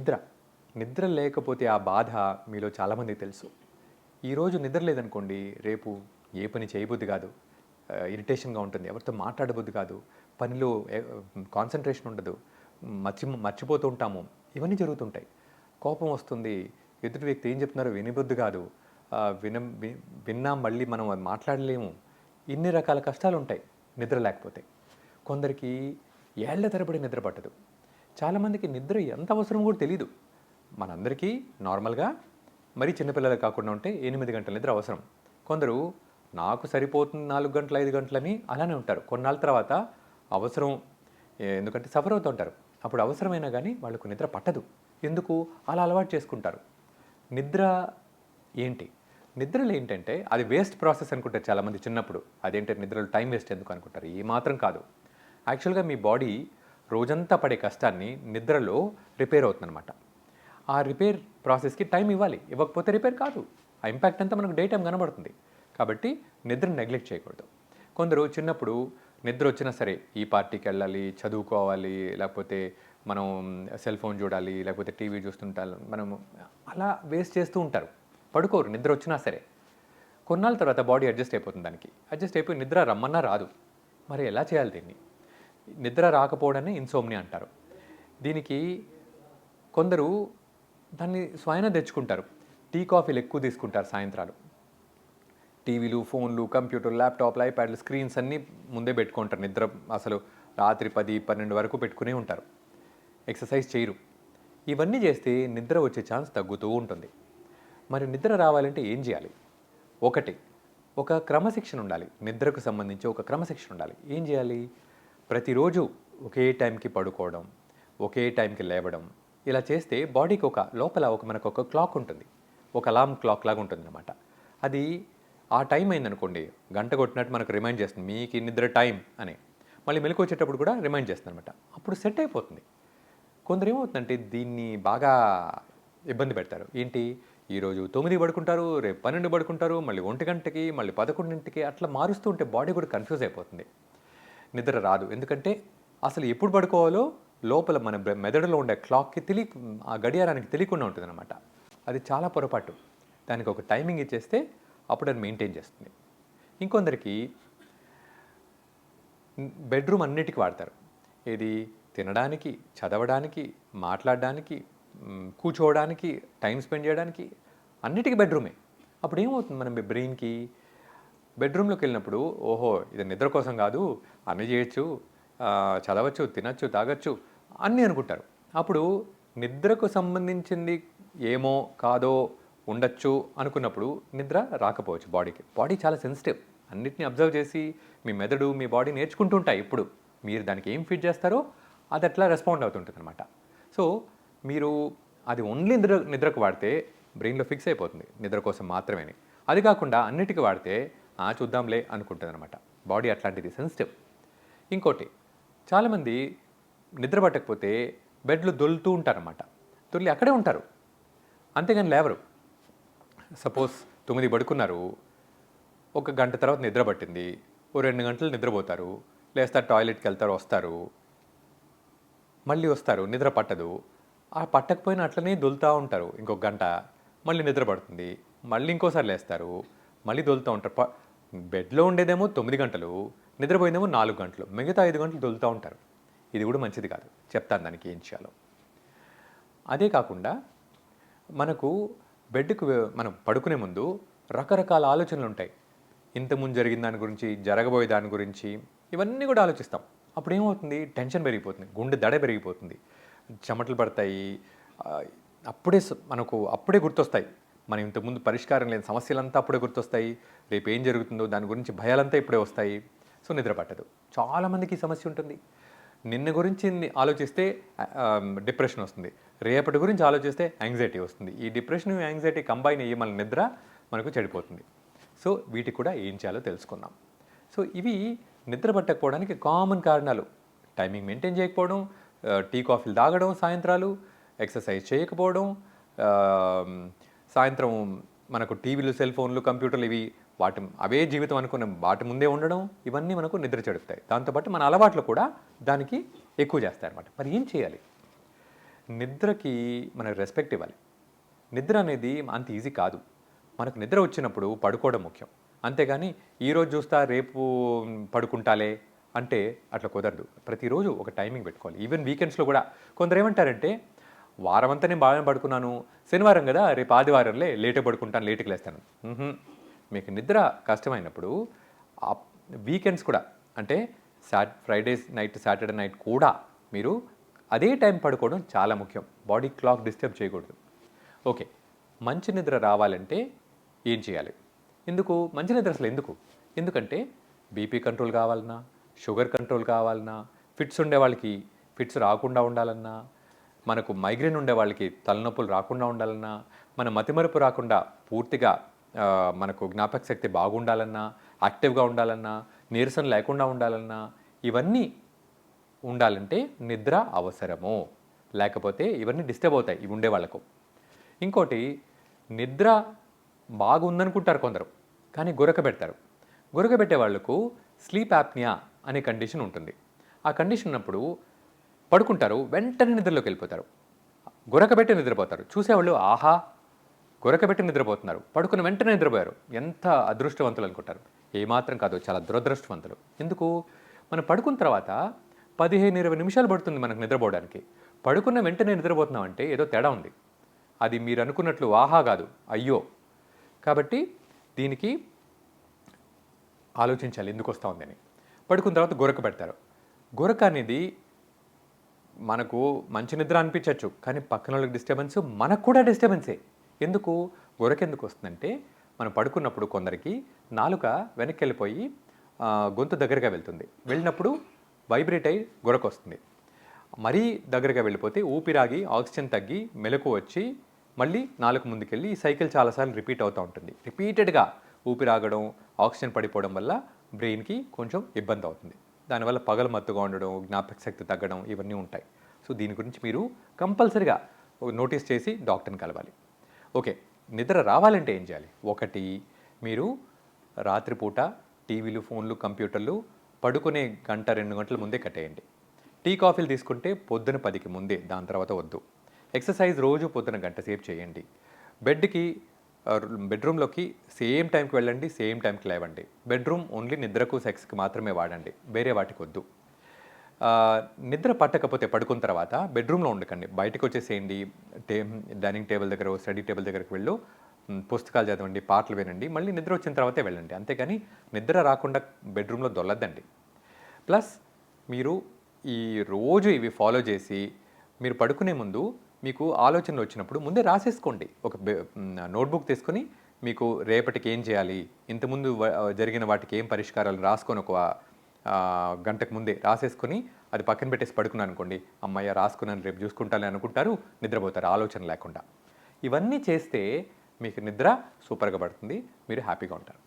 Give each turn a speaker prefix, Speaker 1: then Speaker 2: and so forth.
Speaker 1: నిద్ర. నిద్ర లేకపోతే ఆ బాధ మీలో చాలామందికి తెలుసు. ఈరోజు నిద్ర లేదనుకోండి రేపు ఏ పని చేయబుద్ధి కాదు. ఇరిటేషన్గా ఉంటుంది. ఎవరితో మాట్లాడబుద్ధి కాదు. పనిలో కాన్సన్ట్రేషన్ ఉండదు. మర్చి మర్చిపోతూ ఉంటాము. ఇవన్నీ జరుగుతుంటాయి. కోపం వస్తుంది. ఎదుటి వ్యక్తి ఏం చెప్తున్నారో వినబుద్ధి కాదు. విన విన్నా మళ్ళీ మనం అది మాట్లాడలేము. ఇన్ని రకాల కష్టాలు ఉంటాయి నిద్ర లేకపోతే. కొందరికి ఏళ్ళ తరబడి నిద్ర పట్టదు. చాలామందికి నిద్ర ఎంత అవసరం కూడా తెలియదు మనందరికీ నార్మల్గా మరీ చిన్నపిల్లలు కాకుండా ఉంటే ఎనిమిది గంటల నిద్ర అవసరం. కొందరు నాకు సరిపోతుంది నాలుగు గంటలు ఐదు గంటలని అలానే ఉంటారు. కొన్నాళ్ళ తర్వాత అవసరం ఎందుకంటే సఫర్ అవుతూ ఉంటారు. అప్పుడు అవసరమైనా కానీ వాళ్ళకు నిద్ర పట్టదు. ఎందుకు? అలా అలవాటు చేసుకుంటారు. నిద్ర ఏంటి? నిద్రలు ఏంటంటే అది వేస్ట్ ప్రాసెస్ అనుకుంటారు చాలామంది చిన్నప్పుడు. అదేంటంటే నిద్రలు టైం వేస్ట్ ఎందుకు అనుకుంటారు? ఏ మాత్రం కాదు. యాక్చువల్గా మీ బాడీ రోజంతా పడే కష్టాన్ని నిద్రలో రిపేర్ అవుతుందన్నమాట. ఆ రిపేర్ ప్రాసెస్కి టైం ఇవ్వాలి. ఇవ్వకపోతే రిపేర్ కాదు. ఆ ఇంపాక్ట్ అంతా మనకు డే టైం కనబడుతుంది. కాబట్టి నిద్రను నెగ్లెక్ట్ చేయకూడదు. కొందరు చిన్నప్పుడు నిద్ర వచ్చినా సరే ఈ పార్టీకి వెళ్ళాలి చదువుకోవాలి లేకపోతే మనం సెల్ ఫోన్ చూడాలి లేకపోతే టీవీ చూస్తుంటారు మనం అలా వేస్ట్ చేస్తూ ఉంటారు. పడుకోరు నిద్ర వచ్చినా సరే. కొన్నాళ్ళ తర్వాత బాడీ అడ్జస్ట్ అయిపోతుంది దానికి. అడ్జస్ట్ అయిపోయి నిద్ర రమ్మన్నా రాదు. మరి ఎలా చేయాలి దీన్ని? నిద్ర రాకపోవడాన్ని ఇన్సోమ్ని అంటారు. దీనికి కొందరు దాన్ని స్వయన తెచ్చుకుంటారు. టీ కాఫీలు ఎక్కువ తీసుకుంటారు సాయంత్రాలు. టీవీలు ఫోన్లు కంప్యూటర్ ల్యాప్టాప్లు ఐప్యాడ్లు స్క్రీన్స్ అన్నీ ముందే పెట్టుకుంటారు. నిద్ర అసలు రాత్రి పది పన్నెండు వరకు పెట్టుకునే ఉంటారు. ఎక్సర్సైజ్ చేయరు. ఇవన్నీ చేస్తే నిద్ర వచ్చే ఛాన్స్ తగ్గుతూ ఉంటుంది. మరి నిద్ర రావాలంటే ఏం చేయాలి? ఒకటి ఒక క్రమశిక్షణ ఉండాలి. నిద్రకు సంబంధించి ఒక క్రమశిక్షణ ఉండాలి. ఏం చేయాలి? ప్రతిరోజు ఒకే టైంకి పడుకోవడం ఒకే టైంకి లేవడం ఇలా చేస్తే బాడీకి ఒక లోపల ఒక మనకు ఒక క్లాక్ ఉంటుంది. ఒక అలామ్ క్లాక్ లాగా ఉంటుంది అనమాట అది ఆ టైం అయిందనుకోండి గంట కొట్టినట్టు మనకు రిమైండ్ చేస్తుంది మీకు నిద్ర టైం అని. మళ్ళీ మెలకు వచ్చేటప్పుడు కూడా రిమైండ్ చేస్తుంది అనమాట అప్పుడు సెట్ అయిపోతుంది. కొందరు ఏమవుతుందంటే దీన్ని బాగా ఇబ్బంది పెడతారు. ఏంటి? ఈరోజు తొమ్మిది పడుకుంటారు రేపు పన్నెండు పడుకుంటారు మళ్ళీ ఒంటి గంటకి మళ్ళీ పదకొండింటికి అట్లా మారుస్తూ ఉంటే బాడీ కూడా కన్ఫ్యూజ్ అయిపోతుంది. నిద్ర రాదు. ఎందుకంటే అసలు ఎప్పుడు పడుకోవాలో లోపల మన మెదడులో ఉండే క్లాక్కి తెలియ ఆ గడియారానికి తెలియకుండా ఉంటుందన్నమాట. అది చాలా పొరపాటు. దానికి ఒక టైమింగ్ ఇచ్చేస్తే అప్పుడు అది మెయింటైన్ చేస్తుంది. ఇంకొందరికి బెడ్రూమ్ అన్నిటికీ వాడతారు. ఇది తినడానికి చదవడానికి మాట్లాడడానికి కూర్చోవడానికి టైం స్పెండ్ చేయడానికి అన్నిటికీ బెడ్రూమే. అప్పుడు ఏమవుతుంది మన బ్రెయిన్కి బెడ్రూమ్లోకి వెళ్ళినప్పుడు ఓహో ఇది నిద్ర కోసం కాదు అన్ని చేయొచ్చు చదవచ్చు తినచ్చు తాగొచ్చు అన్నీ అనుకుంటారు. అప్పుడు నిద్రకు సంబంధించింది ఏమో కాదో ఉండొచ్చు అనుకున్నప్పుడు నిద్ర రాకపోవచ్చు బాడీకి. బాడీ చాలా సెన్సిటివ్. అన్నిటిని అబ్జర్వ్ చేసి మీ మెదడు మీ బాడీ నేర్చుకుంటూ ఉంటాయి ఇప్పుడు. మీరు దానికి ఏం ఫిట్ చేస్తారో అది అట్లా రెస్పాండ్ అవుతుంటుంది అనమాట సో మీరు అది ఓన్లీ నిద్ర నిద్రకు వాడితే బ్రెయిన్లో ఫిక్స్ అయిపోతుంది నిద్ర కోసం మాత్రమే అది కాకుండా అన్నిటికీ వాడితే ఆ చూద్దాంలే అనుకుంటుంది అనమాట బాడీ అట్లాంటిది సెన్సిటివ్ ఇంకోటి చాలామంది నిద్ర పట్టకపోతే బెడ్లు దొల్లుతూ ఉంటారన్నమాట. దొల్లి అక్కడే ఉంటారు. అంతేగాని లేవరు. సపోజ్ తొమ్మిది పడుకున్నారు ఒక గంట తర్వాత నిద్ర పట్టింది ఓ రెండు గంటలు నిద్రపోతారు లేస్తారు టాయిలెట్కి వెళ్తారు వస్తారు. మళ్ళీ వస్తారు నిద్ర పట్టదు. ఆ పట్టకపోయినా అట్లనే దొలుతూ ఉంటారు. ఇంకొక గంట మళ్ళీ నిద్ర పడుతుంది మళ్ళీ ఇంకోసారి లేస్తారు మళ్ళీ దొలుతూ ఉంటారు. ప- బెడ్లో ఉండేదేమో తొమ్మిది గంటలు నిద్రపోయిందేమో నాలుగు గంటలు మిగతా ఐదు గంటలు దొలుతూ ఉంటారు. ఇది కూడా మంచిది కాదు. చెప్తాను దానికి ఏం చేయాలో. అదే కాకుండా మనకు బెడ్కు మనం పడుకునే ముందు రకరకాల ఆలోచనలు ఉంటాయి. ఇంతకుముందు జరిగిన దాని గురించి జరగబోయే దాని గురించి ఇవన్నీ కూడా ఆలోచిస్తాం. అప్పుడు ఏమవుతుంది? టెన్షన్ పెరిగిపోతుంది. గుండె దడ పెరిగిపోతుంది. చెమటలు పడతాయి. అప్పుడే మనకు అప్పుడే గుర్తొస్తాయి. మనం ఇంతకుముందు పరిష్కారం లేని సమస్యలంతా అప్పుడే గుర్తొస్తాయి. రేపు ఏం జరుగుతుందో దాని గురించి భయాలంతా ఇప్పుడే వస్తాయి. సో నిద్ర పట్టదు. చాలామందికి సమస్య ఉంటుంది. నిన్న గురించి ఆలోచిస్తే డిప్రెషన్ వస్తుంది. రేపటి గురించి ఆలోచిస్తే యాంగ్జైటీ వస్తుంది. ఈ డిప్రెషన్ యాంగ్జైటీ కంబైన్ అయ్యి మన నిద్ర మనకు చెడిపోతుంది. సో వీటికి కూడా ఏం చేయాలో తెలుసుకుందాం. సో ఇవి నిద్ర పట్టకపోవడానికి కామన్ కారణాలు. టైమింగ్ మెయింటైన్ చేయకపోవడం టీ కాఫీలు తాగడం సాయంత్రాలు ఎక్సర్సైజ్ చేయకపోవడం సాయంత్రం మనకు టీవీలు సెల్ ఫోన్లు కంప్యూటర్లు ఇవి వాటి అవే జీవితం అనుకున్న వాటి ముందే ఉండడం ఇవన్నీ మనకు నిద్ర చెడుతాయి. దాంతోపాటు మన అలవాట్లు కూడా దానికి ఎక్కువ చేస్తాయి అనమాట మరి ఏం చేయాలి? నిద్రకి మనకు రెస్పెక్ట్ ఇవ్వాలి. నిద్ర అనేది అంత ఈజీ కాదు. మనకు నిద్ర వచ్చినప్పుడు పడుకోవడం ముఖ్యం. అంతేగాని ఈరోజు చూస్తా రేపు పడుకుంటాలే అంటే అట్లా కుదరదు. ప్రతిరోజు ఒక టైమింగ్ పెట్టుకోవాలి. ఈవెన్ వీకెండ్స్లో కూడా. కొందరు ఏమంటారంటే వారం అంతా నేను బాగానే పడుకున్నాను. శనివారం కదా రేపు ఆదివారంలే లేటే పడుకుంటాను లేటుకు లేస్తాను. మీకు నిద్ర కష్టమైనప్పుడు వీకెండ్స్ కూడా అంటే sat Fridays night Saturday night కూడా మీరు అదే టైం పడుకోవడం చాలా ముఖ్యం. బాడీ క్లాక్ డిస్టర్బ్ చేయకూడదు. ఓకే మంచి నిద్ర రావాలంటే ఏం చేయాలి? ఎందుకు? మంచి నిద్ర అసలు ఎందుకు? ఎందుకంటే బీపీ కంట్రోల్ కావాలన్నా షుగర్ కంట్రోల్ కావాలన్నా ఫిట్స్ ఉండే వాళ్ళకి ఫిట్స్ రాకుండా ఉండాలన్నా మనకు మైగ్రేన్ ఉండే వాళ్ళకి తలనొప్పులు రాకుండా ఉండాలన్నా మన మతిమరుపు రాకుండా పూర్తిగా మనకు జ్ఞాపక శక్తి బాగుండాలన్నా యాక్టివ్గా ఉండాలన్నా నీరసం లేకుండా ఉండాలన్నా ఇవన్నీ ఉండాలంటే నిద్ర అవసరము. లేకపోతే ఇవన్నీ డిస్టర్బ్ అవుతాయి ఇవి ఉండే వాళ్ళకు. ఇంకోటి నిద్ర బాగుందనుకుంటారు కొందరు కానీ గురక పెడతారు. గురక పెట్టే వాళ్ళకు స్లీప్ యాప్నియా అనే కండిషన్ ఉంటుంది. ఆ కండిషన్ ఉన్నప్పుడు పడుకుంటారు వెంటనే నిద్రలోకి వెళ్ళిపోతారు. గురక పెట్టి నిద్రపోతారు. చూసేవాళ్ళు ఆహా గురక పెట్టి నిద్రపోతున్నారు. పడుకున్న వెంటనే నిద్రపోయారు. ఎంత అదృష్టవంతులు అనుకుంటారు. ఏమాత్రం కాదు చాలా దురదృష్టవంతులు. ఎందుకు? మనం పడుకున్న తర్వాత పదిహేను ఇరవై నిమిషాలు పడుతుంది మనకు నిద్రపోవడానికి. పడుకున్న వెంటనే నిద్రపోతున్నాం అంటే ఏదో తేడా ఉంది. అది మీరు అనుకున్నట్లు ఆహా కాదు అయ్యో. కాబట్టి దీనికి ఆలోచించాలి ఎందుకు వస్తూ ఉందని పడుకున్న తర్వాత గొరక పెడతారు. గొరక అనేది మనకు మంచి నిద్ర అనిపించవచ్చు కానీ పక్కన వాళ్ళకి డిస్టర్బెన్స్ మనకు కూడా డిస్టర్బెన్సే ఎందుకు గొరకెందుకు వస్తుందంటే మనం పడుకున్నప్పుడు కొందరికి నాలుక వెనక్కి వెళ్ళిపోయి గొంతు దగ్గరగా వెళ్తుంది. వెళ్ళినప్పుడు వైబ్రేట్ అయి గొరకు వస్తుంది. మరీ దగ్గరగా వెళ్ళిపోతే ఊపిరాగి ఆక్సిజన్ తగ్గి మెలకు వచ్చి మళ్ళీ నాలుగు ముందుకెళ్ళి ఈ సైకిల్ చాలాసార్లు రిపీట్ అవుతూ ఉంటుంది. రిపీటెడ్గా ఊపిరాగడం ఆక్సిజన్ పడిపోవడం వల్ల బ్రెయిన్కి కొంచెం ఇబ్బంది అవుతుంది. దానివల్ల పగలు మత్తుగా ఉండడం జ్ఞాపక శక్తి తగ్గడం ఇవన్నీ ఉంటాయి. సో దీని గురించి మీరు కంపల్సరిగా నోటీస్ చేసి డాక్టర్ని కలవాలి. ఓకే నిద్ర రావాలంటే ఏం చేయాలి? ఒకటి మీరు రాత్రిపూట టీవీలు ఫోన్లు కంప్యూటర్లు పడుకునే గంట రెండు గంటల ముందే కట్టేయండి. టీ కాఫీలు తీసుకుంటే పొద్దున పదికి ముందే దాని తర్వాత వద్దు. ఎక్సర్సైజ్ రోజు పొద్దున గంట సేపు చేయండి. బెడ్కి బెడ్రూమ్లోకి సేమ్ టైంకి వెళ్ళండి సేమ్ టైంకి లేవండి. బెడ్రూమ్ ఓన్లీ నిద్రకు సెక్స్కి మాత్రమే వాడండి. వేరే వాటికి వద్దు. నిద్ర పట్టకపోతే పడుకున్న తర్వాత బెడ్రూమ్లో ఉండకండి. బయటకు వచ్చేసేయండి. టే డైనింగ్ టేబుల్ దగ్గర స్టడీ టేబుల్ దగ్గరకు వెళ్ళు. పుస్తకాలు చదవండి పాటలు వినండి. మళ్ళీ నిద్ర వచ్చిన తర్వాతే వెళ్ళండి. అంతేగాని నిద్ర రాకుండా బెడ్రూమ్లో దొల్లద్దండి. ప్లస్ మీరు ఈ రోజు ఇవి ఫాలో చేసి మీరు పడుకునే ముందు మీకు ఆలోచనలు వచ్చినప్పుడు ముందే రాసేసుకోండి. ఒక నోట్బుక్ తీసుకొని మీకు రేపటికి ఏం చేయాలి? ఇంతకుముందు జరిగిన వాటికి ఏం పరిష్కారాలు? రాసుకొని ఒక గంటకు ముందే రాసేసుకొని అది పక్కన పెట్టేసి పడుకున్నాను అనుకోండి అమ్మయ్య రాసుకున్నాను రేపు చూసుకుంటాను అనుకుంటారు నిద్రపోతారు ఆలోచన లేకుండా. ఇవన్నీ చేస్తే మీకు నిద్ర సూపర్గా పడుతుంది మీరు హ్యాపీగా ఉంటారు.